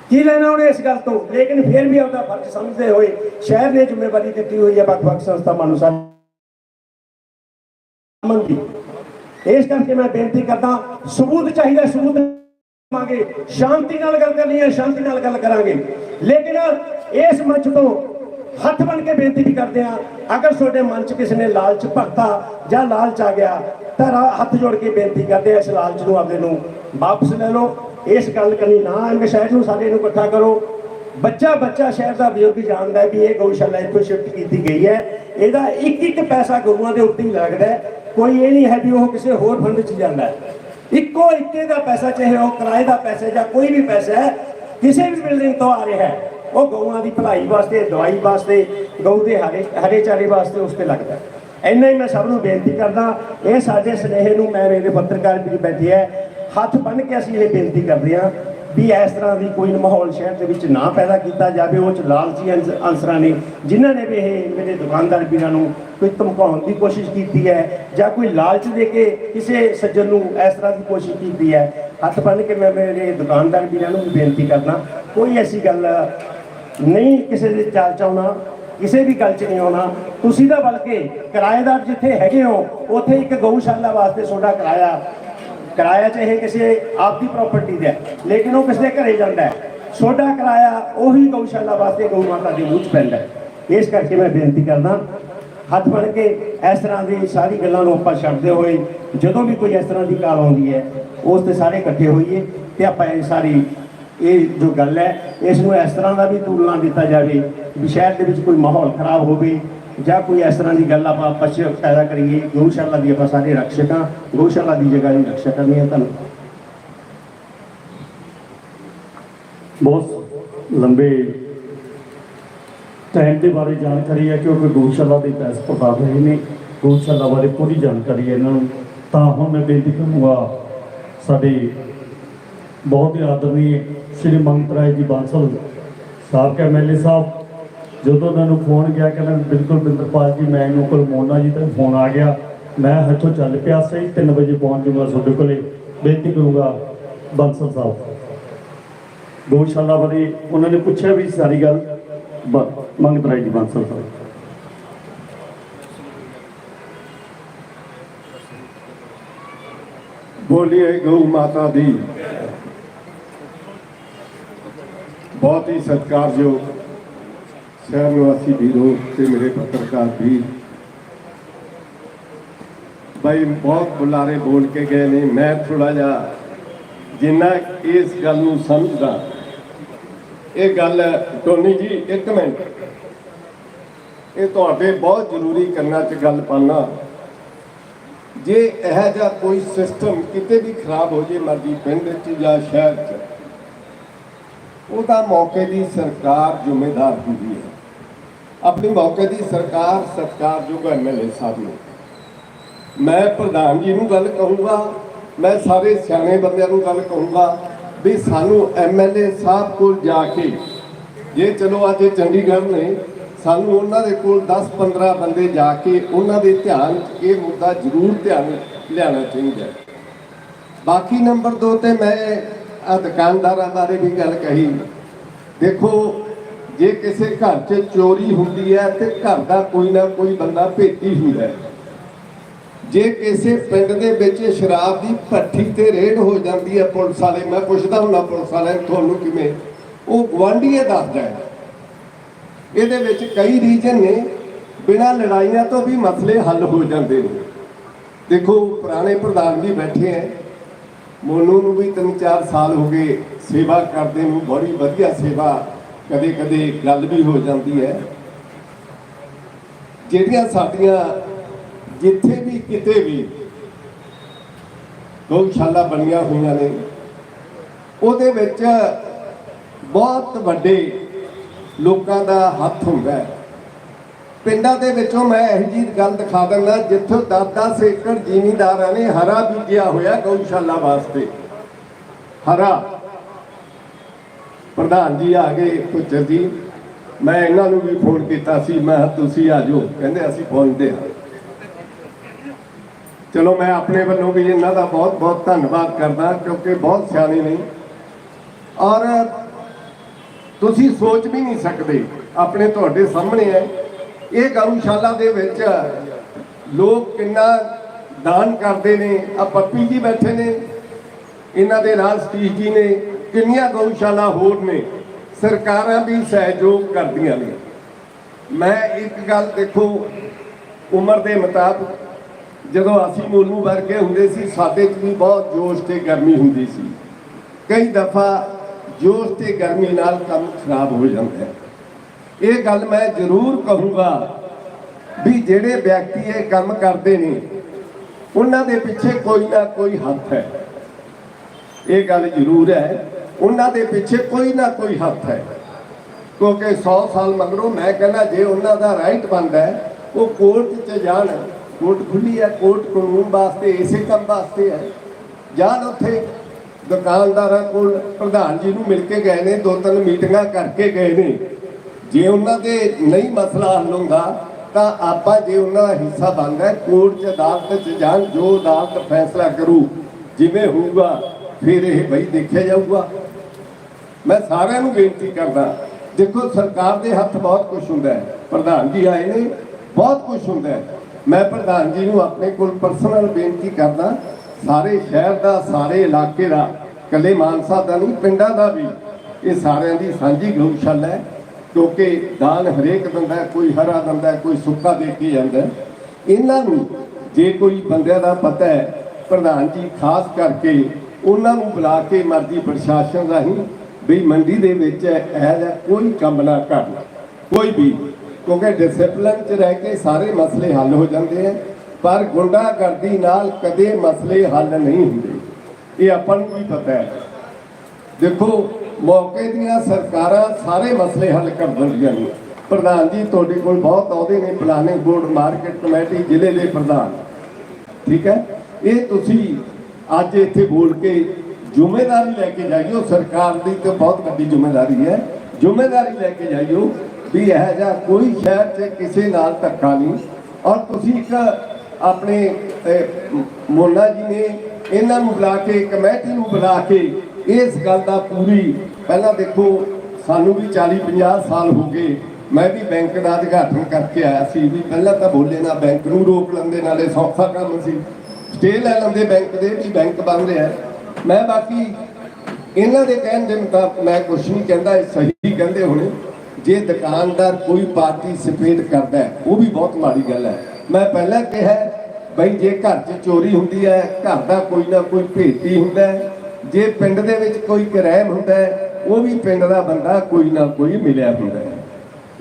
ਕੀ ਲੈਣਾ ਉਹਨੇ ਇਸ ਗੱਲ ਤੋਂ, ਲੇਕਿਨ ਫਿਰ ਵੀ ਆਪਦਾ ਫਰਜ਼ ਸਮਝਦੇ ਹੋਏ ਸ਼ਹਿਰ ਨੇ ਜ਼ਿੰਮੇਵਾਰੀ ਦਿੱਤੀ ਹੋਈ ਹੈ ਵੱਖ-ਵੱਖ ਸੰਸਥਾਵਾਂ ਨੂੰ ਸਾਨੂੰ ਇਸ ਕਰਕੇ ਮੈਂ ਬੇਨਤੀ ਕਰਦਾ, ਸਬੂਤ ਚਾਹੀਦਾ, ਸਬੂਤ ਮੰਗੇ ਸ਼ਾਂਤੀ ਨਾਲ ਗੱਲ ਕਰਨੀ ਹੈ, ਸ਼ਾਂਤੀ ਨਾਲ ਗੱਲ ਕਰਾਂਗੇ। ਲੇਕਿਨ ਇਸ ਮੰਚ ਤੋਂ ਹੱਥ ਬਣ ਕੇ ਬੇਨਤੀ ਵੀ ਕਰਦੇ ਆ ਅਗਰ ਤੁਹਾਡੇ ਮਨ 'ਚ ਕਿਸੇ ਨੇ ਲਾਲਚ ਭਗਤਾ ਜਾਂ ਲਾਲਚ ਆ ਗਿਆ, ਤਾਂ ਰਾ- ਹੱਥ ਜੋੜ ਕੇ ਬੇਨਤੀ ਕਰਦੇ ਆ ਇਸ ਲਾਲਚ ਨੂੰ ਆਪਦੇ ਨੂੰ ਵਾਪਸ ਲੈ ਲਓ। ਇਸ ਗੱਲ ਕਰਨੀ ਨਾ ਐਵੇਂ ਸ਼ਹਿਰ ਨੂੰ ਸਾਡੇ ਨੂੰ ਇਕੱਠਾ ਕਰੋ। ਬੱਚਾ ਬੱਚਾ ਸ਼ਹਿਰ ਦਾ ਬਜ਼ੁਰਗ ਜਾਣਦਾ ਵੀ ਇਹ ਗਊਸ਼ਾਲਾ ਇੱਥੋਂ ਸ਼ਿਫਟ ਕੀਤੀ ਗਈ ਹੈ। ਇਹਦਾ ਇੱਕ ਇੱਕ ਪੈਸਾ ਗਊਆਂ ਦੇ ਉੱਤੇ ਹੀ ਲੱਗਦਾ ਕੋਈ ਇਹ ਨਹੀਂ ਹੈ ਵੀ ਉਹ ਕਿਸੇ ਹੋਰ ਫੰਡ 'ਚ ਜਾਂਦਾ ਇੱਕੋ ਇੱਕੇ ਦਾ ਪੈਸਾ, ਚਾਹੇ ਉਹ ਕਿਰਾਏ ਦਾ ਪੈਸਾ ਜਾਂ ਕੋਈ ਵੀ ਪੈਸਾ ਕਿਸੇ ਵੀ ਬਿਲਡਿੰਗ ਤੋਂ ਆ ਰਿਹਾ ਹੈ, ਉਹ ਗਊਆਂ ਦੀ ਭਲਾਈ ਵਾਸਤੇ, ਦਵਾਈ ਵਾਸਤੇ, ਗਊ ਦੇ ਹਰੇ ਹਰੇ ਚਾਰੇ ਵਾਸਤੇ ਉਸ ਤੇ ਲੱਗਦਾ ਇੰਨਾ ਹੀ ਮੈਂ ਸਭ ਨੂੰ ਬੇਨਤੀ ਕਰਦਾ, ਇਹ ਸਾਡੇ ਸਨੇਹ ਨੂੰ ਮੈਂ ਮੇਰੇ ਪੱਤਰਕਾਰ ਵੀ ਬੈਠੇ ਹੈ ਹੱਥ ਬੰਨ ਕੇ ਅਸੀਂ ਇਹ ਬੇਨਤੀ ਕਰਦੇ ਹਾਂ ਵੀ ਇਸ ਤਰ੍ਹਾਂ ਦੀ ਕੋਈ ਮਾਹੌਲ ਸ਼ਹਿਰ ਦੇ ਵਿੱਚ ਨਾ ਪੈਦਾ ਕੀਤਾ ਜਾਵੇ, ਉਹ ਚ ਲਾਲਚੀ ਅੰਸ- ਅਨਸਰਾਂ ਨੇ, ਜਿਨ੍ਹਾਂ ਨੇ ਵੀ ਇਹ ਮੇਰੇ ਦੁਕਾਨਦਾਰ ਵੀਰਾਂ ਨੂੰ ਕੋਈ ਧਮਕਾਉਣ ਦੀ ਕੋਸ਼ਿਸ਼ ਕੀਤੀ ਹੈ ਜਾਂ ਕੋਈ ਲਾਲਚ ਦੇ ਕੇ ਕਿਸੇ ਸੱਜਣ ਨੂੰ ਇਸ ਤਰ੍ਹਾਂ ਦੀ ਕੋਸ਼ਿਸ਼ ਕੀਤੀ ਹੈ, ਹੱਥ ਬੰਨ ਕੇ ਮੈਂ ਮੇਰੇ ਦੁਕਾਨਦਾਰ ਵੀਰਾਂ ਨੂੰ ਵੀ ਬੇਨਤੀ ਕਰਦਾ, ਕੋਈ ਐਸੀ ਗੱਲ ਨਹੀਂ ਕਿਸੇ ਦੇ ਚਾਲ ਚਾਉਣਾ ਕਿਸੇ ਵੀ ਗੱਲ 'ਚ ਨਹੀਂ ਆਉਣਾ, ਤੁਸੀਂ ਤਾਂ ਬਲਕਿ ਕਿਰਾਏਦਾਰ ਜਿੱਥੇ ਹੈਗੇ ਹੋ, ਉੱਥੇ ਇੱਕ ਗਊਸ਼ਾਲਾ ਵਾਸਤੇ ਤੁਹਾਡਾ ਕਿਰਾਇਆ ਕਿਰਾਇਆ ਚਾਹੇ ਕਿਸੇ ਆਪਦੀ ਪ੍ਰਾਪਰਟੀ ਦਾ ਹੈ, ਲੇਕਿਨ ਉਹ ਕਿਸੇ ਦੇ ਘਰੇ ਜਾਂਦਾ ਹੈ। ਤੁਹਾਡਾ ਕਿਰਾਇਆ ਉਹੀ ਗਊਸ਼ਾਲਾ ਵਾਸਤੇ ਗਊ ਮਾਤਾ ਦੇ ਮੂੰਹ 'ਚ ਪੈਂਦਾ ਇਸ ਕਰਕੇ ਮੈਂ ਬੇਨਤੀ ਕਰਦਾ ਹੱਥ ਫੜ ਕੇ ਇਸ ਤਰ੍ਹਾਂ ਦੀ ਸਾਰੀ ਗੱਲਾਂ ਨੂੰ ਆਪਾਂ ਛੱਡਦੇ ਹੋਏ ਜਦੋਂ ਵੀ ਕੋਈ ਇਸ ਤਰ੍ਹਾਂ ਦੀ ਕਾਲ ਆਉਂਦੀ ਹੈ ਉਸ ਤੇ ਸਾਰੇ ਇਕੱਠੇ ਹੋਈਏ ਤੇ ਆਪਾਂ ਇਹ ਸਾਰੀ ਇਹ ਜੋ ਗੱਲ ਹੈ ਇਸ ਨੂੰ ਇਸ ਤਰ੍ਹਾਂ ਦਾ ਵੀ ਤੁਲਨਾ ਦਿੱਤਾ ਜਾਵੇ ਵੀ ਸ਼ਹਿਰ ਦੇ ਵਿੱਚ ਕੋਈ ਮਾਹੌਲ ਖਰਾਬ ਹੋਵੇ ਜਾਂ ਕੋਈ ਇਸ ਤਰ੍ਹਾਂ ਦੀ ਗੱਲ ਆਪਾਂ ਪਛ ਪੈਦਾ ਕਰੀਏ, ਗਊਸ਼ਾਲਾ ਦੀ ਆਪਾਂ ਸਾਰੇ ਰਕਸ਼ਕ ਹਾਂ ਗਊਸ਼ਾਲਾ ਦੀ ਜਗ੍ਹਾ ਦੀ ਰਕਸ਼ਾ ਕਰਨੀ ਹੈ ਤੁਹਾਨੂੰ। ਬਹੁਤ ਲੰਬੇ ਟਾਈਮ ਦੇ ਬਾਰੇ ਜਾਣਕਾਰੀ ਹੈ, ਕਿਉਂਕਿ ਗਊਸ਼ਾਲਾ ਦੇ ਪੈਸ ਪਤਾ ਰਹੇ ਨੇ। ਗਊਸ਼ਾਲਾ ਬਾਰੇ ਪੂਰੀ ਜਾਣਕਾਰੀ ਹੈ ਇਹਨਾਂ ਨੂੰ। ਤਾਂ ਹੁਣ ਮੈਂ ਬੇਨਤੀ ਕਰੂੰਗਾ, ਸਾਡੇ ਬਹੁਤ ਹੀ ਆਦਰਨੀ ਸ਼੍ਰੀ ਮੰਗਤ ਰਾਏ ਜੀ ਬਾਂਸਲ ਸਾਹਿਬ ਕੇ ਐਮਐਲਏ ਸਾਹਿਬ ਜਦੋਂ ਉਹਨਾਂ ਨੂੰ ਫੋਨ ਗਿਆ, ਕਹਿੰਦਾ, ਬਿਲਕੁਲ ਬਿੰਦਰਪਾਲ ਜੀ, ਮੈਂ ਇਹਨੂੰ ਕੋਲ ਮੋਨਾ ਜੀ ਤੇ ਫੋਨ ਆ ਗਿਆ। ਮੈਂ ਹੱਥੋਂ ਚੱਲ ਪਿਆ ਸਹੀ 3 ਵਜੇ ਪਹੁੰਚ ਜਾਊਗਾ ਤੁਹਾਡੇ ਕੋਲੇ। ਬੇਨਤੀ ਕਰੂੰਗਾ ਬਾਂਸਲ ਸਾਹਿਬ। ਗੋਸ਼ਾਲਾ ਬਾਰੇ ਉਹਨਾਂ ਨੇ ਪੁੱਛਿਆ ਵੀ ਸਾਰੀ ਗੱਲ। ਬ- ਮੰਗਤ ਰਾਏ ਜੀ ਬਾਂਸਲ ਸਾਹਿਬ। ਬੋਲੀਏ ਗਊ ਮਾਤਾ ਦੀ। ਬਹੁਤ ਹੀ ਸਤਿਕਾਰਯੋਗ ਸ਼ਹਿਰ ਨਿਵਾਸੀ ਵੀਰੋ ਤੇ ਮੇਰੇ ਪੱਤਰਕਾਰ ਵੀ। ਭਾਈ ਬਹੁਤ ਬੁਲਾਰੇ ਬੋਲ ਕੇ ਗਏ ਨੇ, ਮੈਂ ਥੋੜਾ ਜਿਹਾ ਜਿੰਨਾ ਇਸ ਗੱਲ ਨੂੰ ਸਮਝਦਾ। ਇਹ ਗੱਲ, ਟੋਨੀ ਜੀ, ਇੱਕ ਮਿੰਟ। ਇਹ ਤੁਹਾਡੇ ਬਹੁਤ ਜ਼ਰੂਰੀ ਕੰਨਾਂ 'ਚ ਗੱਲ ਪਾਣਾ ਜੇ ਇਹ ਜਿਹਾ ਕੋਈ ਸਿਸਟਮ ਕਿਤੇ ਵੀ ਖਰਾਬ ਹੋ ਜੇ, ਮਰਜ਼ੀ ਪਿੰਡ 'ਚ ਜਾਂ ਸ਼ਹਿਰ 'ਚ, ਉਹਦਾ ਮੌਕੇ ਦੀ ਸਰਕਾਰ ਜ਼ਿੰਮੇਦਾਰ ਹੁੰਦੀ ਹੈ। ਆਪਣੀ ਮੌਕੇ ਦੀ ਸਰਕਾਰ ਸਤਿਕਾਰਯੋਗ ਐਮਐਲਏ ਸਾਹਿਬ ਨੂੰ। ਮੈਂ ਪ੍ਰਧਾਨ ਜੀ ਨੂੰ ਗੱਲ ਕਹੂੰਗਾ, ਮੈਂ ਸਾਰੇ ਸਿਆਣੇ ਬੰਦਿਆਂ ਨੂੰ ਗੱਲ ਕਹੂੰਗਾ ਵੀ ਸਾਨੂੰ ਐਮਐਲਏ ਸਾਹਿਬ ਕੋਲ ਜਾ ਕੇ, ਜੇ ਚਲੋ ਅੱਜ ਚੰਡੀਗੜ੍ਹ ਨੇ, ਸਾਨੂੰ ਉਹਨਾਂ ਦੇ ਕੋਲ 10-15 ਬੰਦੇ ਜਾ ਕੇ ਉਹਨਾਂ ਦੇ ਧਿਆਨ 'ਚ ਇਹ ਮੁੱਦਾ ਜ਼ਰੂਰ ਧਿਆਨ ਲਿਆਉਣਾ ਚਾਹੀਦਾ ਬਾਕੀ ਨੰਬਰ 2 ਤੇ ਮੈਂ ਆ ਦੁਕਾਨਦਾਰਾਂ ਬਾਰੇ ਵੀ ਗੱਲ ਕਹੀ। ਦੇਖੋ ਜੇ ਕਿਸੇ ਘਰ 'ਚ ਚੋਰੀ ਹੁੰਦੀ ਹੈ ਤੇ ਘਰ ਦਾ ਕੋਈ ਨਾ ਕੋਈ ਬੰਦਾ ਭੇਤੀ ਹੁੰਦਾ ਹੈ। ਜੇ ਕਿਸੇ ਪਿੰਡ ਦੇ ਵਿੱਚ ਸ਼ਰਾਬ ਦੀ ਭੱਠੀ ਤੇ ਰੇਡ ਹੋ ਜਾਂਦੀ ਹੈ ਪੁਲਿਸ ਵਾਲੇ, ਮੈਂ ਪੁੱਛਦਾ ਹੁੰਦਾ ਪੁਲਿਸ ਵਾਲੇ, ਤੁਹਾਨੂੰ ਕਿਵੇਂ? ਉਹ ਗਵਾਂਢੀਏ ਦੱਸਦਾ ਹੈ। ਇਹਦੇ ਵਿੱਚ ਕਈ ਰੀਜਨ ਨੇ, ਬਿਨਾਂ ਲੜਾਈਆਂ ਤੋਂ ਵੀ ਮਸਲੇ ਹੱਲ ਹੋ ਜਾਂਦੇ ਨੇ। ਦੇਖੋ, ਪੁਰਾਣੇ ਪ੍ਰਧਾਨ ਜੀ ਬੈਠੇ ਹੈ। ਮੋਨੂ ਨੂੰ ਵੀ 3-4 ਸਾਲ ਹੋ ਗਏ, ਸੇਵਾ ਕਰਦੇ ਨੂੰ, ਬੜੀ ਵਧੀਆ ਸੇਵਾ ਕਦੇ ਕਦੇ ਗੱਲ ਵੀ ਹੋ ਜਾਂਦੀ ਹੈ। ਜਿਹੜੀਆਂ ਸਾਡੀਆਂ ਜਿੱਥੇ ਵੀ ਕਿਤੇ ਵੀ ਗਊਸ਼ਾਲਾ ਬਣੀਆਂ ਹੋਈਆਂ ਨੇ, ਉਹਦੇ ਵਿੱਚ ਬਹੁਤ ਵੱਡੇ ਲੋਕਾਂ ਦਾ ਹੱਥ ਹੁੰਦਾ ਹੈ। ਪਿੰਡਾਂ ਦੇ ਵਿੱਚੋਂ ਮੈਂ ਇਹੋ ਜਿਹੀ ਗੱਲ ਦਿਖਾ ਦਿੰਦਾ, ਜਿੱਥੋਂ 10-10 ਏਕੜ ਜ਼ਿਮੀਂਦਾਰਾਂ ਨੇ ਹਰਾ ਬੀਜਿਆ ਹੋਇਆ ਗਊਸ਼ਾਲਾ ਵਾਸਤੇ। ਹਰਾ। ਪ੍ਰਧਾਨ ਜੀ ਆ ਗਏ ਪੁੱਛਰ ਜੀ ਮੈਂ ਇਹਨਾਂ ਨੂੰ ਵੀ ਫੋਨ ਕੀਤਾ ਸੀ, ਮੈਂ ਕਿਹਾ ਤੁਸੀਂ ਆ ਜਾਓ, ਕਹਿੰਦੇ ਅਸੀਂ ਪਹੁੰਚਦੇ ਹਾਂ। ਚਲੋ ਮੈਂ ਆਪਣੇ ਵੱਲੋਂ ਵੀ ਇਹਨਾਂ ਦਾ ਬਹੁਤ ਬਹੁਤ ਧੰਨਵਾਦ ਕਰਦਾ, ਕਿਉਂਕਿ ਬਹੁਤ ਸਿਆਣੇ ਨੇ। ਔਰ ਤੁਸੀਂ ਸੋਚ ਵੀ ਨਹੀਂ ਸਕਦੇ, ਆਪਣੇ ਤੁਹਾਡੇ ਸਾਹਮਣੇ ਹੈ। ਇਹ ਗਊਸ਼ਾਲਾ ਦੇ ਵਿੱਚ ਲੋਕ ਕਿੰਨਾ ਦਾਨ ਕਰਦੇ ਨੇ ਆ ਪੱਪੀ ਜੀ ਬੈਠੇ ਨੇ, ਇਹਨਾਂ ਦੇ ਨਾਲ ਸਤੀਸ਼ ਜੀ ਨੇ ਕਿੰਨੀਆਂ ਗਊਸ਼ਾਲਾ ਹੋਰ ਨੇ, ਸਰਕਾਰਾਂ ਵੀ ਸਹਿਯੋਗ ਕਰਦੀਆਂ ਨੇ। ਮੈਂ ਇੱਕ ਗੱਲ ਦੇਖੋ, ਉਮਰ ਦੇ ਮੁਤਾਬਕ ਜਦੋਂ ਅਸੀਂ ਮੋਲੂ ਵਰਗੇ ਹੁੰਦੇ ਸੀ, ਸਾਡੇ 'ਚ ਵੀ ਬਹੁਤ ਜੋਸ਼ ਤੇ ਗਰਮੀ ਹੁੰਦੀ ਸੀ। ਕਈ ਦਫਾ ਜੋਸ਼ ਤੇ ਗਰਮੀ ਨਾਲ ਕੰਮ ਖਰਾਬ ਹੋ ਜਾਂਦਾ ਹੈ। ਇਹ ਗੱਲ ਮੈਂ ਜ਼ਰੂਰ ਕਹੂੰਗਾ ਵੀ ਜਿਹੜੇ ਵਿਅਕਤੀ ਇਹ ਕੰਮ ਕਰਦੇ ਨੇ, ਉਹਨਾਂ ਦੇ ਪਿੱਛੇ ਕੋਈ ਨਾ ਕੋਈ ਹੱਥ ਹੈ। ਇਹ ਗੱਲ ਜ਼ਰੂਰ ਹੈ। ਉਹਨਾਂ ਦੇ ਪਿੱਛੇ ਕੋਈ ਨਾ ਕੋਈ ਹੱਥ ਹੈ। ਕਿਉਂਕਿ 100 ਸਾਲ ਮਗਰੋਂ ਮੈਂ ਕਹਿੰਦਾ, ਜੇ ਉਹਨਾਂ ਦਾ ਰਾਈਟ ਬਣਦਾ ਹੈ, ਉਹ ਕੋਰਟ 'ਚ ਜਾਣ। ਕੋਰਟ ਖੁੱਲੀ ਹੈ ਕੋਰਟ ਕਾਨੂੰਨ ਵਾਸਤੇ, ਇਸੇ ਕੰਮ ਵਾਸਤੇ ਹੈ। ਜਾਣ ਉੱਥੇ ਦੁਕਾਨਦਾਰਾਂ ਕੋਲ ਪ੍ਰਧਾਨ ਜੀ ਨੂੰ ਮਿਲ ਕੇ ਗਏ ਨੇ, ਦੋ ਤਿੰਨ ਮੀਟਿੰਗਾਂ ਕਰਕੇ ਗਏ ਨੇ। ਜੇ ਉਹਨਾਂ ਦੇ ਨਹੀਂ ਮਸਲਾ ਹੱਲ ਹੁੰਦਾ, ਤਾਂ ਆਪਾਂ ਜੇ ਉਹਨਾਂ ਦਾ ਹਿੱਸਾ ਬਣਦਾ ਕੋਰਟ 'ਚ ਅਦਾਲਤ 'ਚ ਜਾਣ, ਜੋ ਅਦਾਲਤ ਫੈਸਲਾ ਕਰੂ, ਜਿਵੇਂ ਹੋਊਗਾ, ਫਿਰ ਇਹ ਬਈ ਦੇਖਿਆ ਜਾਊਗਾ। ਮੈਂ ਸਾਰਿਆਂ ਨੂੰ ਬੇਨਤੀ ਕਰਦਾ, ਦੇਖੋ ਸਰਕਾਰ ਦੇ ਹੱਥ ਬਹੁਤ ਕੁਝ ਹੁੰਦਾ ਹੈ, ਪ੍ਰਧਾਨ ਜੀ ਆਏ ਨੇ, ਬਹੁਤ ਕੁਝ ਹੁੰਦਾ ਹੈ। ਮੈਂ ਪ੍ਰਧਾਨ ਜੀ ਨੂੰ ਆਪਣੇ ਕੋਲ ਪਰਸਨਲ ਬੇਨਤੀ ਕਰਦਾ, ਸਾਰੇ ਸ਼ਹਿਰ ਦਾ, ਸਾਰੇ ਇਲਾਕੇ ਦਾ ਕੱਲੇ ਮਾਨਸਾ ਦਾ ਨਹੀਂ, ਪਿੰਡਾਂ ਦਾ ਵੀ, ਇਹ ਸਾਰਿਆਂ ਦੀ ਸਾਂਝੀ ਗਊਸ਼ਾਲਾ ਹੈ, ਕਿਉਂਕਿ ਦਾਨ ਹਰੇਕ ਦਿੰਦਾ ਕੋਈ ਹਰਾ ਦਿੰਦਾ, ਕੋਈ ਸੁੱਕਾ ਦੇ ਕੇ ਜਾਂਦਾ ਇਹਨਾਂ ਨੂੰ ਜੇ ਕੋਈ ਬੰਦਿਆਂ ਦਾ ਪਤਾ ਹੈ, ਪ੍ਰਧਾਨ ਜੀ, ਖਾਸ ਕਰਕੇ ਉਹਨਾਂ ਨੂੰ ਬੁਲਾ ਕੇ ਮਰਜ਼ੀ ਪ੍ਰਸ਼ਾਸਨ ਰਾਹੀਂ ਵੀ ਮੰਡੀ ਦੇ ਵਿੱਚ ਇਹ ਜਿਹਾ ਕੋਈ ਕੰਮ ਨਾ ਕਰਨਾ ਕੋਈ ਵੀ ਕਿਉਂਕਿ ਡਿਸਪਲਿਨ 'ਚ ਰਹਿ ਕੇ ਸਾਰੇ ਮਸਲੇ ਹੱਲ ਹੋ ਜਾਂਦੇ ਆ ਪਰ ਗੁੰਡਾਗਰਦੀ ਨਾਲ ਕਦੇ ਮਸਲੇ ਹੱਲ ਨਹੀਂ ਹੁੰਦੇ। ਇਹ ਆਪਾਂ ਨੂੰ ਵੀ ਪਤਾ ਹੈ ਦੇਖੋ, ਮੌਕੇ ਦੀਆਂ ਸਰਕਾਰਾਂ ਸਾਰੇ ਮਸਲੇ ਹੱਲ ਕਰ ਦਿੰਦੀਆਂ ਨੇ। ਪ੍ਰਧਾਨ ਜੀ, ਤੁਹਾਡੇ ਕੋਲ ਬਹੁਤ ਅਹੁਦੇ ਨੇ। ਪਲਾਨਿੰਗ ਬੋਰਡ ਮਾਰਕੀਟ ਕਮੇਟੀ ਜ਼ਿਲ੍ਹੇ ਦੇ ਪ੍ਰਧਾਨ। ਠੀਕ ਹੈ ਇਹ ਤੁਸੀਂ ਅੱਜ ਇੱਥੇ ਬੋਲ ਕੇ ਜ਼ਿੰਮੇਵਾਰੀ ਲੈ ਕੇ ਜਾਈਓ ਸਰਕਾਰ ਦੀ ਤੇ ਬਹੁਤ ਵੱਡੀ ਜ਼ਿੰਮੇਵਾਰੀ ਹੈ। ਜ਼ਿੰਮੇਵਾਰੀ ਲੈ ਕੇ ਜਾਈਓ ਵੀ ਇਹ ਜਿਹਾ ਕੋਈ ਸ਼ਹਿਰ 'ਚ ਕਿਸੇ ਨਾਲ ਧੱਕਾ ਨਹੀਂ। ਔਰ ਤੁਸੀਂ ਇੱਕ ਆਪਣੇ ਅਹ, ਮੋਨਾ ਜੀ ਨੇ ਇਹਨਾਂ ਨੂੰ ਬੁਲਾ ਕੇ ਕਮੇਟੀ ਨੂੰ ਬੁਲਾ ਕੇ ਇਸ ਗੱਲ ਦਾ ਪੂਰੀ ਪਹਿਲਾਂ ਦੇਖੋ ਸਾਨੂੰ ਵੀ 40 50 ਸਾਲ ਹੋ ਗਏ। ਮੈਂ ਵੀ ਬੈਂਕ ਦਾ ਉਦਘਾਟਨ ਕਰਕੇ ਆਇਆ ਸੀ ਵੀ ਪਹਿਲਾਂ ਤਾਂ ਬੋਲੇ ਨਾ ਬੈਂਕ ਨੂੰ ਰੋਕ ਲੈਂਦੇ ਨਾਲੇ ਸੌਖਾ ਕੰਮ ਸੀ। ਸਟੇ ਲੈ ਲੈਂਦੇ ਬੈਂਕ ਦੇ ਵੀ ਬੈਂਕ ਬੰਦ ਰਿਹਾ। ਮੈਂ ਬਾਕੀ ਇਹਨਾਂ ਦੇ ਕਹਿਣ ਦੇ ਮੁਤਾਬਕ ਮੈਂ ਕੁਝ ਨਹੀਂ ਕਹਿੰਦਾ ਇਹ ਸਹੀ ਕਹਿੰਦੇ ਹੋਣੇ। ਜੇ ਦੁਕਾਨਦਾਰ ਕੋਈ ਪਾਰਟੀ ਸਪੇਟ ਕਰਦਾ ਹੈ, ਉਹ ਵੀ ਬਹੁਤ ਮਾੜੀ ਗੱਲ ਹੈ। ਮੈਂ ਪਹਿਲਾਂ ਕਿਹਾ ਬਈ ਜੇ ਘਰ 'ਚ ਚੋਰੀ ਹੁੰਦੀ ਹੈ ਘਰ ਦਾ ਕੋਈ ਨਾ ਕੋਈ ਭੇਤੀ ਹੁੰਦਾ ਜੇ ਪਿੰਡ ਦੇ ਵਿੱਚ ਕੋਈ ਕਰੈਮ ਹੁੰਦਾ ਉਹ ਵੀ ਪਿੰਡ ਦਾ ਬੰਦਾ ਕੋਈ ਨਾ ਕੋਈ ਮਿਲਿਆ ਹੁੰਦਾ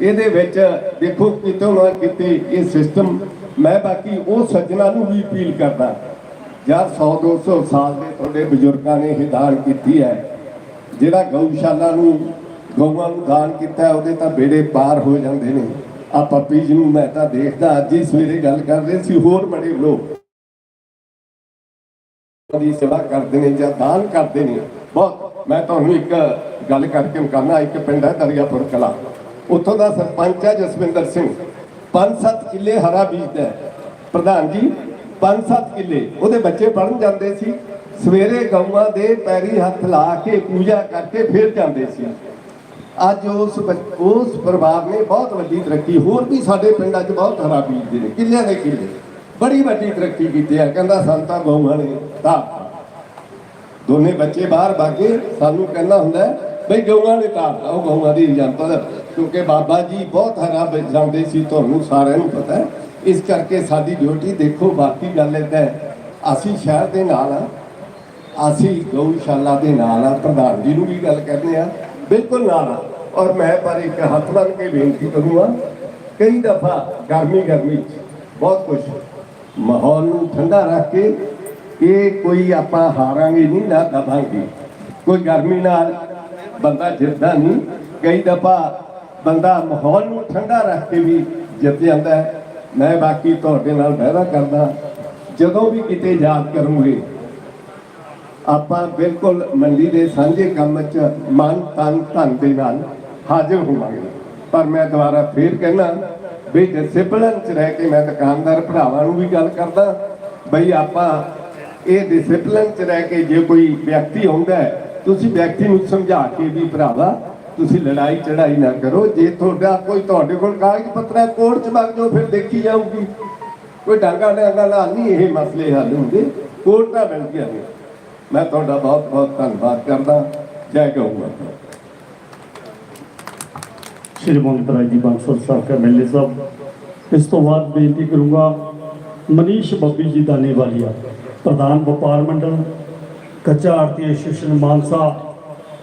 ਇਹਦੇ ਵਿੱਚ ਦੇਖੋ ਕਿਤੋਂ ਨਾ ਕਿਤੇ ਇਹ ਸਿਸਟਮ ਮੈਂ ਬਾਕੀ ਉਹ ਸੱਜਣਾ ਨੂੰ ਵੀ ਅਪੀਲ ਕਰਦਾ। ਯਾਰ 100 200 ਸਾਲ ਦੇ ਤੁਹਾਡੇ ਬਜ਼ੁਰਗਾਂ ਨੇ ਇਹ ਦਾਨ ਕੀਤੀ ਹੈ, ਜਿਹੜਾ ਗਊਸ਼ਾਲਾ ਨੂੰ, ਗਊਆਂ ਨੂੰ ਦਾਨ ਕੀਤਾ ਉਹਦੇ ਤਾਂ ਬੇੜੇ ਪਾਰ ਹੋ ਜਾਂਦੇ ਨੇ। ਆ ਪੱਪੀ ਜੀ ਨੂੰ ਮੈਂ ਤਾਂ ਦੇਖਦਾ, ਅੱਜ ਹੀ ਸਵੇਰੇ ਗੱਲ ਕਰ ਰਹੇ ਸੀ, ਹੋਰ ਬੜੇ ਲੋਕ ਦੀ ਸੇਵਾ ਕਰਦੇ ਨੇ ਜਾਂ ਦਾਨ ਕਰਦੇ ਨੇ। ਬਹੁਤ, ਮੈਂ ਤੁਹਾਨੂੰ ਇੱਕ ਗੱਲ ਕਰਕੇ ਕਰਨਾ ਇੱਕ ਪਿੰਡ ਹੈ ਦਰਿਆਪੁਰ ਕਲਾ। ਉੱਥੋਂ ਦਾ ਸਰਪੰਚ ਹੈ ਜਸਵਿੰਦਰ ਸਿੰਘ। ਪੰਜ ਸੱਤ ਕਿੱਲੇ ਹਰਾ ਬੀਜਦਾ ਪ੍ਰਧਾਨ ਜੀ ਪੰਜ ਸੱਤ ਕਿੱਲੇ। ਉਹਦੇ ਬੱਚੇ ਪੜਨ ਜਾਂਦੇ ਸੀ। ਸਵੇਰੇ ਗਊਆਂ ਦੇ ਪੈਰੀ ਹੱਥ ਲਾ ਕੇ ਪੂਜਾ ਕਰਕੇ ਫਿਰ ਜਾਂਦੇ ਸੀ। ਅੱਜ ਉਸ ਉਸ ਪਰਿਵਾਰ ਨੇ ਬਹੁਤ ਵੱਡੀ ਤਰੱਕੀ, ਹੋਰ ਵੀ ਸਾਡੇ ਪਿੰਡਾਂ 'ਚ ਬਹੁਤ ਹਰਾ ਬੀਜਦੇ ਨੇ, ਕਿੱਲਿਆਂ ਦੇ ਕਿੱਲੇ। ਬੜੀ ਵੱਡੀ ਤਰੱਕੀ ਕੀਤੀ ਹੈ। ਕਹਿੰਦਾ, ਸੰਤਾ, ਗਊਆਂ ਨੇ ਤਾਂ ਦੋਨੇ ਬੱਚੇ ਬਾਹਰ ਭਾਗੇ ਸਾਨੂੰ ਕਹਿੰਦਾ ਹੁੰਦਾ ਬਈ ਗਊਆਂ ਨੇ ਤਾਂ ਉਹ ਗਊਆਂ ਦੀ ਜਨਤਾ ਕਿਉਂਕਿ ਬਾਬਾ ਜੀ ਬਹੁਤ ਹਰਾ ਜਾਂਦੇ ਸੀ, ਤੁਹਾਨੂੰ ਸਾਰਿਆਂ ਨੂੰ ਪਤਾ ਹੈ। ਇਸ ਕਰਕੇ ਸਾਡੀ ਡਿਊਟੀ ਦੇਖੋ, ਬਾਕੀ ਗੱਲ ਏਦਾਂ ਅਸੀਂ ਸ਼ਹਿਰ ਦੇ ਨਾਲ ਆ ਅਸੀਂ ਗਊਸ਼ਾਲਾ ਦੇ ਨਾਲ ਆ ਪ੍ਰਧਾਨ ਜੀ ਨੂੰ ਵੀ ਗੱਲ ਕਹਿੰਦੇ ਆ ਬਿਲਕੁਲ ਨਾਲ ਆ ਔਰ ਮੈਂ ਪਰ ਇੱਕ ਹੱਥ ਬੰਨ ਕੇ ਬੇਨਤੀ ਕਰੂੰਗਾ, ਕਈ ਦਫਾ ਗਰਮੀ ਗਰਮੀ 'ਚ ਬਹੁਤ ਕੁਝ ਮਾਹੌਲ ਨੂੰ ਠੰਡਾ ਰੱਖ ਕੇ ਇਹ ਕੋਈ ਆਪਾਂ ਹਾਰਾਂਗੇ ਨਹੀਂ, ਨਾ ਦਬਾਂਗੇ। ਕੋਈ ਗਰਮੀ ਨਾਲ ਬੰਦਾ ਜਿੱਤਦਾ ਨਹੀਂ। ਕਈ ਦਫਾ ਬੰਦਾ ਮਾਹੌਲ ਨੂੰ ਠੰਡਾ ਰੱਖ ਕੇ ਵੀ ਜਿੱਤ ਜਾਂਦਾ ਹੈ। ਮੈਂ ਬਾਕੀ ਤੁਹਾਡੇ ਨਾਲ ਵਾਅਦਾ ਕਰਦਾ, ਜਦੋਂ ਵੀ ਕਿਤੇ ਯਾਦ ਕਰੂੰਗੇ। ਆਪਾਂ ਬਿਲਕੁਲ ਮੰਡੀ ਦੇ ਸਾਂਝੇ ਕੰਮ 'ਚ ਮਨ, ਤਨ, ਧਨ ਦੇ ਨਾਲ ਹਾਜ਼ਰ ਹੋਵਾਂਗੇ। ਪਰ ਮੈਂ ਦੁਬਾਰਾ ਫੇਰ ਕਹਿਣਾ ਵੀ ਡਿਸਪਲਨ 'ਚ ਰਹਿ ਕੇ ਮੈਂ ਦੁਕਾਨਦਾਰ ਭਰਾਵਾਂ ਨੂੰ ਵੀ ਗੱਲ ਕਰਦਾ, ਬਈ ਆਪਾਂ ਇਹ ਡਿਸਪਲਨ 'ਚ ਰਹਿ ਕੇ ਜੇ ਕੋਈ ਵਿਅਕਤੀ ਆਉਂਦਾ ਤੁਸੀਂ ਵਿਅਕਤੀ ਨੂੰ ਸਮਝਾ ਕੇ ਵੀ ਭਰਾਵਾ ਤੁਸੀਂ ਲੜਾਈ ਚੜਾਈ ਨਾ ਕਰੋ। ਜੇ ਤੁਹਾਡਾ ਕੋਈ ਤੁਹਾਡੇ ਕੋਲ ਕਾਗਜ਼ ਪੱਤਰ ਹੈ, ਕੋਰਟ 'ਚ ਵਗ ਜਾਓ, ਫਿਰ ਦੇਖੀ ਜਾਊਗੀ। ਕੋਈ ਡਾਂਗਾ ਡਾਂਗਾ ਨਾਲ ਨਹੀਂ ਇਹ ਮਸਲੇ ਹੱਲ ਹੁੰਦੇ। ਕੋਰਟ ਦਾ ਮਿਲ ਗਿਆ ਨੇ ਮੈਂ ਤੁਹਾਡਾ ਬਹੁਤ ਬਹੁਤ ਧੰਨਵਾਦ ਕਰਦਾ। ਜੈ ਗਊਗਾ ਸ਼੍ਰੀ ਮੰਤਰਾ ਰਾਜ ਜੀ ਬਾਂਸਲ ਸਾਹਿਬ ਕੇ ਐਮਐਲਏ ਸਾਹਿਬ। ਇਸ ਤੋਂ ਬਾਅਦ ਬੇਨਤੀ ਕਰੂੰਗਾ, ਮਨੀਸ਼ ਬੱਬੀ ਜੀ ਦਾਨੇ ਵਾਲੀਆ ਪ੍ਰਧਾਨ ਵਪਾਰ ਮੰਡਲ, ਕੱਚਾ ਆਰਤੀ ਐਸੋਸੀਏਸ਼ਨ ਮਾਨਸਾ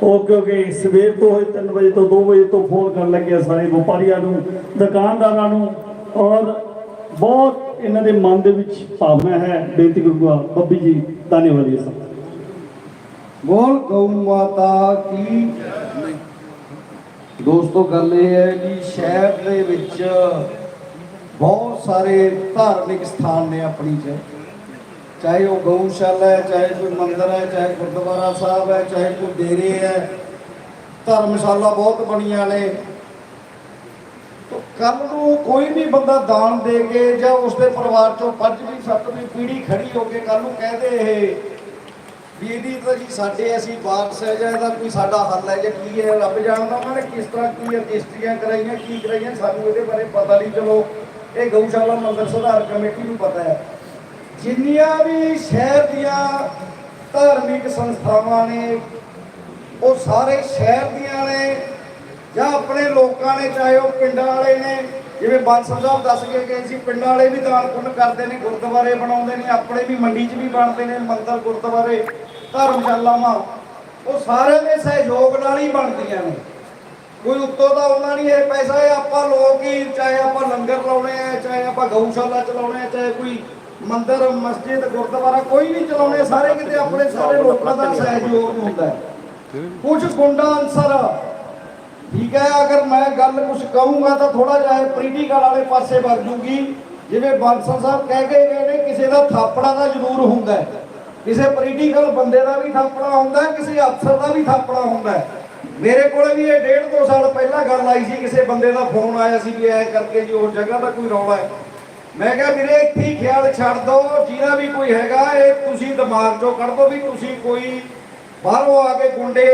ਉਹ ਕਿਉਂਕਿ ਸਵੇਰ ਤੋਂ ਹੋਏ 3 ਵਜੇ ਤੋਂ 2 ਵਜੇ ਤੋਂ ਫੋਨ ਕਰਨ ਲੱਗੇ ਸਾਰੇ ਵਪਾਰੀਆਂ ਨੂੰ, ਦੁਕਾਨਦਾਰਾਂ ਨੂੰ ਔਰ ਬਹੁਤ ਇਹਨਾਂ ਦੇ ਮਨ ਦੇ ਵਿੱਚ ਭਾਵਨਾ ਹੈ, ਬੇਨਤੀ ਕਰੂਗਾ ਬੱਬੀ ਜੀ ਦਾਨੇ ਵਾਲੀਆ ਬੋਲ ਗਊ ਮਾਤਾ ਕੀ? ਦੋਸਤੋ, ਗੱਲ ਇਹ ਹੈ ਕਿ ਸ਼ਹਿਰ ਦੇ ਵਿੱਚ ਬਹੁਤ ਸਾਰੇ ਧਾਰਮਿਕ ਸਥਾਨ ਨੇ ਆਪਣੀ ਚ ਚਾਹੇ ਉਹ ਗਊਸ਼ਾਲਾ ਹੈ, ਚਾਹੇ ਕੋਈ ਮੰਦਿਰ ਹੈ, ਚਾਹੇ ਗੁਰਦੁਆਰਾ ਸਾਹਿਬ ਹੈ, ਚਾਹੇ ਕੋਈ ਡੇਰੇ ਹੈ, ਧਰਮਸ਼ਾਲਾ ਬਹੁਤ ਬਣੀਆਂ ਨੇ ਕੱਲ ਨੂੰ ਕੋਈ ਵੀ ਬੰਦਾ ਦਾਨ ਦੇ ਕੇ ਜਾਂ ਉਸਦੇ ਪਰਿਵਾਰ ਚੋਂ ਪੰਜਵੀਂ ਸੱਤਵੀਂ ਪੀੜ੍ਹੀ ਖੜੀ ਹੋ ਕੇ ਕੱਲ ਨੂੰ ਕਹਦੇ ਇਹ, ਵੀ ਇਹਦੀ ਤਾਂ ਜੀ ਸਾਡੇ ਅਸੀਂ ਵਾਰਸ ਹੈ ਜਾਂ ਇਹਦਾ ਕੋਈ ਸਾਡਾ ਹੱਲ ਹੈ ਜਾਂ ਕੀ ਹੈ, ਰੱਬ ਜਾਣਦਾ ਉਹਨਾਂ ਨੇ ਕਿਸ ਤਰ੍ਹਾਂ ਕੀ ਰਜਿਸਟਰੀਆਂ ਕਰਾਈਆਂ, ਕੀ ਕਰਾਈਆਂ, ਸਾਨੂੰ ਇਹਦੇ ਬਾਰੇ ਪਤਾ ਨਹੀਂ। ਚਲੋ, ਇਹ ਗਊਸ਼ਾਲਾ ਮੰਦਰ ਸੁਧਾਰ ਕਮੇਟੀ ਨੂੰ ਪਤਾ ਹੈ। ਜਿੰਨੀਆਂ ਵੀ ਸ਼ਹਿਰ ਦੀਆਂ ਧਾਰਮਿਕ ਸੰਸਥਾਵਾਂ ਨੇ, ਉਹ ਸਾਰੇ ਸ਼ਹਿਰ ਦੀਆਂ ਨੇ ਜਾਂ ਆਪਣੇ ਲੋਕਾਂ ਨੇ, ਚਾਹੇ ਉਹ ਪਿੰਡਾਂ ਵਾਲੇ ਨੇ। ਜਿਵੇਂ ਬਾਂਸਲ ਸਾਹਿਬ ਦੱਸ ਕੇ ਗਏ ਸੀ, ਪਿੰਡਾਂ ਵਾਲੇ ਵੀ ਦਾਨ ਪੁੰਨ ਕਰਦੇ ਨੇ, ਗੁਰਦੁਆਰੇ ਬਣਾਉਂਦੇ ਨੇ, ਆਪਣੇ ਵੀ ਮੰਡੀ 'ਚ ਵੀ ਬਣਦੇ ਨੇ, ਮੰਦਰ, ਗੁਰਦੁਆਰੇ, ਧਰਮਸ਼ਾਲਾਵਾਂ। ਉਹ ਸਾਰਿਆਂ ਦੇ ਸਹਿਯੋਗ ਨਾਲ ਹੀ ਬਣਦੀਆਂ ਨੇ। ਕੋਈ ਉੱਤੋਂ ਦਾ ਆਉਂਦਾ ਨਹੀਂ, ਇਹ ਪੈਸਾ ਇਹ ਆਪਾਂ ਲੋਕ ਹੀ, ਚਾਹੇ ਆਪਾਂ ਲੰਗਰ ਲਾਉਣੇ ਆ, ਚਾਹੇ ਆਪਾਂ ਗਊਸ਼ਾਲਾ ਚਲਾਉਣੇ ਆ, ਚਾਹੇ ਕੋਈ ਮੰਦਿਰ, ਮਸਜਿਦ, ਗੁਰਦੁਆਰਾ ਕੋਈ ਵੀ ਚਲਾਉਣੇ ਸਾਰੇ ਕਿਤੇ ਆਪਣੇ ਸਾਰੇ ਲੋਕਾਂ ਦਾ ਸਹਿਯੋਗ ਹੁੰਦਾ ਕੁਝ ਗੁੰਡਾ ਅਨਸਰ, ਠੀਕ ਹੈ, ਅਗਰ ਮੈਂ ਗੱਲ ਕੁਝ ਕਹੂੰਗਾ ਤਾਂ ਥੋੜਾ ਜਿਹਾ ਪੋਲੀਟੀਕਲ ਵਾਲੇ ਪਾਸੇ ਵਗ ਜੂਗੀ। ਜਿਵੇਂ ਬਾਂਸਲ ਸਾਹਿਬ ਕਹਿ ਕੇ ਗਏ ਨੇ, ਕਿਸੇ ਦਾ ਥਾਪੜਾ ਦਾ ਜ਼ਰੂਰ ਹੁੰਦਾ ਕਿਸੇ ਪੋਲੀਟੀਕਲ ਬੰਦੇ ਦਾ ਵੀ ਥਾਪੜਾ ਹੁੰਦਾ ਕਿਸੇ ਅਫਸਰ ਦਾ ਵੀ ਥਾਪੜਾ ਹੁੰਦਾ ਮੇਰੇ ਕੋਲੇ ਵੀ ਇਹ ਡੇਢ ਦੋ ਸਾਲ ਪਹਿਲਾਂ ਗੱਲ ਆਈ ਸੀ, ਕਿਸੇ ਬੰਦੇ ਦਾ ਫੋਨ ਆਇਆ ਸੀ ਵੀ ਐ ਕਰਕੇ ਜੀ, ਉਸ ਜਗ੍ਹਾ ਦਾ ਕੋਈ ਰੌਲਾ ਹੈ। ਮੈਂ ਕਿਹਾ ਵੀਰੇ, ਇੱਥੇ ਖਿਆਲ ਛੱਡ ਦੋ, ਜਿਹਦਾ ਵੀ ਕੋਈ ਹੈਗਾ, ਇਹ ਤੁਸੀਂ ਦਿਮਾਗ ਚੋਂ ਕੱਢ ਦੋ ਵੀ ਤੁਸੀਂ ਕੋਈ ਬਾਹਰੋਂ ਆ ਕੇ ਗੁੰਡੇ